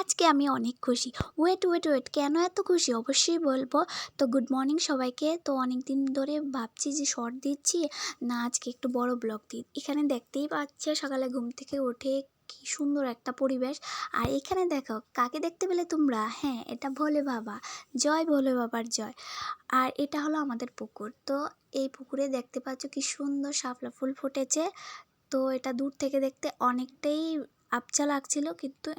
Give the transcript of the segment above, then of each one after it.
আজকে আমি অনেক খুশি। ওয়েট ওয়েট ওয়েট কেন এত খুশি? অবশ্যই বলব। তো গুড মর্নিং সবাইকে। তো অনেক দিন ধরে ভাবছি যে শর্ট দিচ্ছি। না, আজকে একটু বড় ব্লগ দিই এখানে দেখতেই পাচ্ছে সকালে ঘুম থেকে উঠে কি সুন্দর একটা পরিবেশ। আর এখানে দেখো, কাকে দেখতে পেলে তোমরা? হ্যাঁ এটা ভোলে বাবা। জয় ভোলে বাবার জয়। আর এটা হলো আমাদের পুকুর। তো এই পুকুরে দেখতে পাচ্ছ কি সুন্দর শাপলা ফুল ফুটেছে। তো এটা দূর থেকে দেখতে অনেকটাই আবছা লাগছিল কিন্তু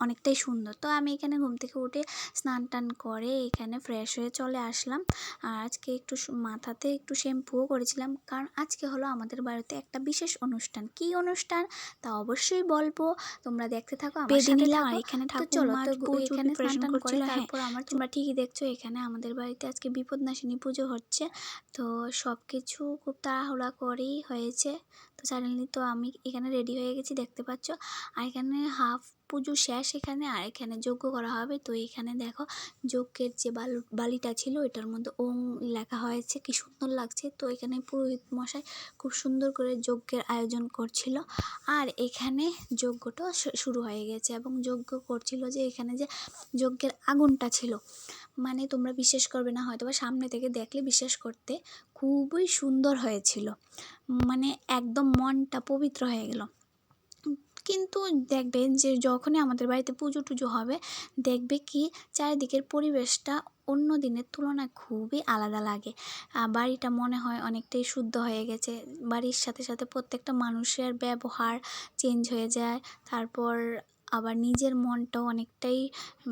অনেকটাই সুন্দর। তো আমি এখানে ঘুম থেকে উঠে স্নান টান করে এখানে ফ্রেশ হয়ে চলে আসলাম। আর আজকে একটু মাথাতে একটু শ্যাম্পুও করেছিলাম। কারণ আজকে হলো আমাদের বাড়িতে একটা বিশেষ অনুষ্ঠান। কি অনুষ্ঠান? তা অবশ্যই বলব। তোমরা দেখতে থাকো আমার বেঁধে নিলাম। থাকো। আর এখানে চলো তো এখানে স্নান টান করে হ্যাঁ। তারপর আমার তোমরা ঠিকই দেখছ এখানে আমাদের বাড়িতে আজকে বিপদ বিপদনাশিনী পুজো হচ্ছে। তো সব কিছু খুব তাড়াহুড়া করেই হয়েছে। তো সাডেনলি তো আমি এখানে রেডি হয়ে গেছি, দেখতে পাচ্ছ? আর এখানে হাফ পুজো শেষ এখানে, আর এখানে যজ্ঞ করা হবে। তো এখানে দেখো যজ্ঞের যে বালু, বালিটা ছিল এটার মধ্যে ওং লেখা হয়েছে, কি সুন্দর লাগছে। তো এখানে পুরোহিত মশাই খুব সুন্দর করে যজ্ঞের আয়োজন করছিল। আর এখানে যজ্ঞটা শুরু হয়ে গেছে এবং যজ্ঞ করছিল যে এখানে যে যজ্ঞের আগুনটা ছিল। মানে তোমরা বিশ্বাস করবে না হয়তো বা সামনে থেকে দেখলে বিশ্বাস করতে খুবই সুন্দর হয়েছিল। মানে একদম মনটা পবিত্র হয়ে গেল। কিন্তু দেখবে যে যখনই আমাদের বাড়িতে পুজো টুজো হবে, দেখবে কি চারিদিকের পরিবেশটা অন্য দিনের তুলনায় খুবই আলাদা লাগে। বাড়িটা মনে হয় অনেকটাই শুদ্ধ হয়ে গেছে। বাড়ির সাথে সাথে প্রত্যেকটা মানুষের ব্যবহার চেঞ্জ হয়ে যায়। তারপর আবার নিজের মনটাও অনেকটাই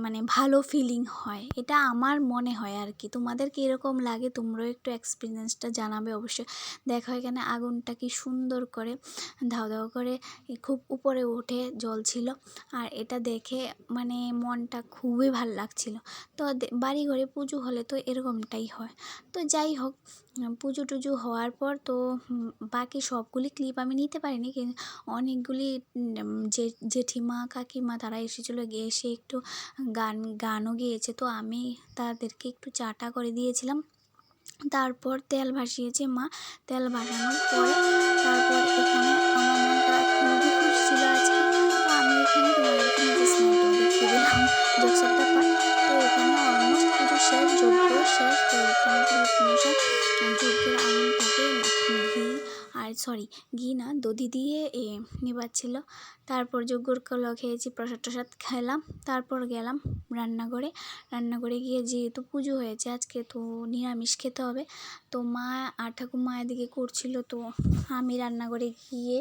মানে ভালো ফিলিং হয়। এটা আমার মনে হয় আর কি তোমাদের কি এরকম লাগে? তোমরাও একটু এক্সপিরিয়েন্সটা জানাবে অবশ্যই। দেখো এখানে আগুনটা কি সুন্দর করে ধাও ধাও করে খুব উপরে উঠে জ্বলছিল। আর এটা দেখে মানে মনটা খুবই ভালো লাগছিল। তো বাড়ি ঘরে পুজো হলে তো এরকমটাই হয়। তো যাই হোক, পুজো টুজো হওয়ার পর তো বাকি সবগুলি ক্লিপ আমি নিতে পারিনি। কিন্তু অনেকগুলি যে জেঠিমা কাকিমা তারা এসেছিল গিয়ে এসে একটু গান, গানও গেয়েছে। তো আমি তাদেরকে একটু চাটা করে দিয়েছিলাম। তারপর তেল ভাসিয়েছে মা। তেল ভাসানোর পরে তারপর এখানে ছিল তো আমি এখানে তোমাদেরকে তো এখানে শেষ যজ্ঞ শেষ। তো এখানে আর সরি ঘি না দধি দিয়ে, এ, নেবাচ্ছিল। তারপর যজ্ঞর কলা খেয়েছি, প্রসাদ টসাদ খেলাম। তারপর গেলাম রান্নাঘরে। রান্নাঘরে গিয়ে যেহেতু পুজো হয়েছে, আজকে তো নিরামিষ খেতে হবে। তো মা আর ঠাকুমা এদিকে করছিল, তো আমি রান্নাঘরে গিয়ে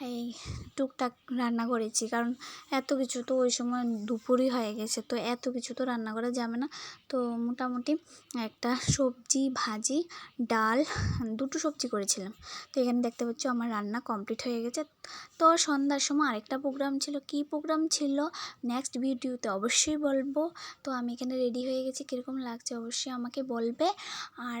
এই টুকটাক রান্না করেছি। কারণ এত কিছু তো ওই সময় দুপুরই হয়ে গেছে, তো এত কিছু তো রান্না করা যাবে না। তো মোটামুটি একটা সবজি, ভাজি, ডাল, দুটো সবজি করেছিলাম। তো এখানে দেখতে পাচ্ছ আমার রান্না কমপ্লিট হয়ে গেছে। তো সন্ধ্যার সময় আরেকটা প্রোগ্রাম ছিল। কি প্রোগ্রাম ছিল? নেক্সট ভিডিওতে অবশ্যই বলব। তো আমি এখানে রেডি হয়ে গেছি। কীরকম লাগছে অবশ্যই আমাকে বলবে। আর